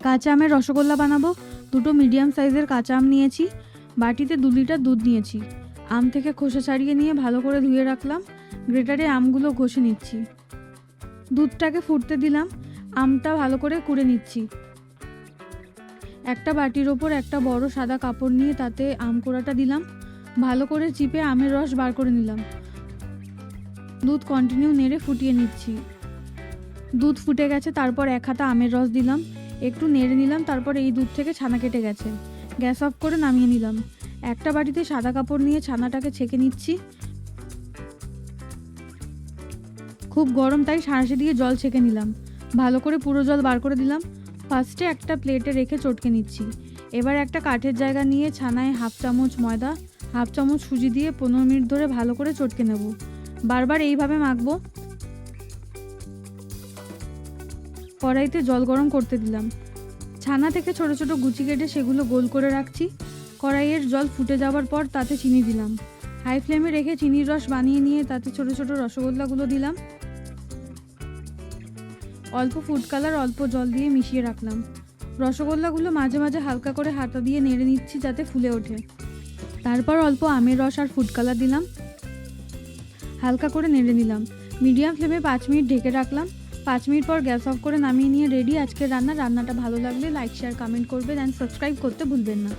কাঁচা আমের রসগোল্লা বানাবো, দুটো মিডিয়াম সাইজের কাঁচা আম নিয়েছি, বাটিতে দু লিটার দুধ নিয়েছি। আম থেকে খোসা ছাড়িয়ে নিয়ে ভালো করে ধুয়ে রাখলাম, গ্রেটারে আমগুলো ঘষে নিচ্ছি। দুধটাকে ফুটতে দিলাম, আমটা ভালো করে কুড়ে নিচ্ছি। একটা বাটির ওপর একটা বড় সাদা কাপড় নিয়ে তাতে আম কোড়াটা দিলাম, ভালো করে চিপে আমের রস বার করে নিলাম। দুধ কন্টিনিউ নেড়ে ফুটিয়ে নিচ্ছি। দুধ ফুটে গেছে, তারপর এক হাতা আমের রস দিলাম একটু নেড়ে নিলাম, তারপর এই দুধ থেকে ছানা কেটে গেছে। গ্যাস অফ করে নামিয়ে নিলাম। একটা বাটিতে সাদা কাপড় নিয়ে ছানাটাকে ছেঁকে নিচ্ছি। খুব গরম, তাই সাঁড়াশি দিয়ে জল ছেঁকে নিলাম। ভালো করে পুরো জল বার করে দিলাম। ফার্স্টে একটা প্লেটে রেখে চটকে নিচ্ছি। এবার একটা কাঠের জায়গা নিয়ে ছানায় হাফ চামচ ময়দা, হাফ চামচ সুজি দিয়ে পনেরো মিনিট ধরে ভালো করে চটকে নেব। বারবার এইভাবে মাখবো। কড়াইতে জল গরম করতে দিলাম। ছানা থেকে ছোট ছোট গুচি কেটে সেগুলো গোল করে রাখছি। কড়াইয়ের জল ফুটে যাওয়ার পর তাতে চিনি দিলাম। হাই ফ্লেমে রেখে চিনির রস বানিয়ে নিয়ে তাতে ছোট ছোট রসগোল্লাগুলো দিলাম। অল্প ফুড কালার, অল্প জল দিয়ে মিশিয়ে রাখলাম। রসগোল্লাগুলো মাঝে মাঝে হালকা করে হাতা দিয়ে নেড়ে নিচ্ছি যাতে ফুলে ওঠে। তারপর অল্প আমের রস আর ফুড কালার দিলাম। হালকা করে নেড়ে নিলাম। মিডিয়াম ফ্লেমে পাঁচ মিনিট ঢেকে রাখলাম। পাঁচ মিনিট পর গ্যাস অফ করে নামিয়ে নিয়ে রেডি। আজকের রান্না। রান্নাটা ভালো লাগলে লাইক শেয়ার কমেন্ট করবেন অ্যান্ড সাবস্ক্রাইব করতে ভুলবেন না।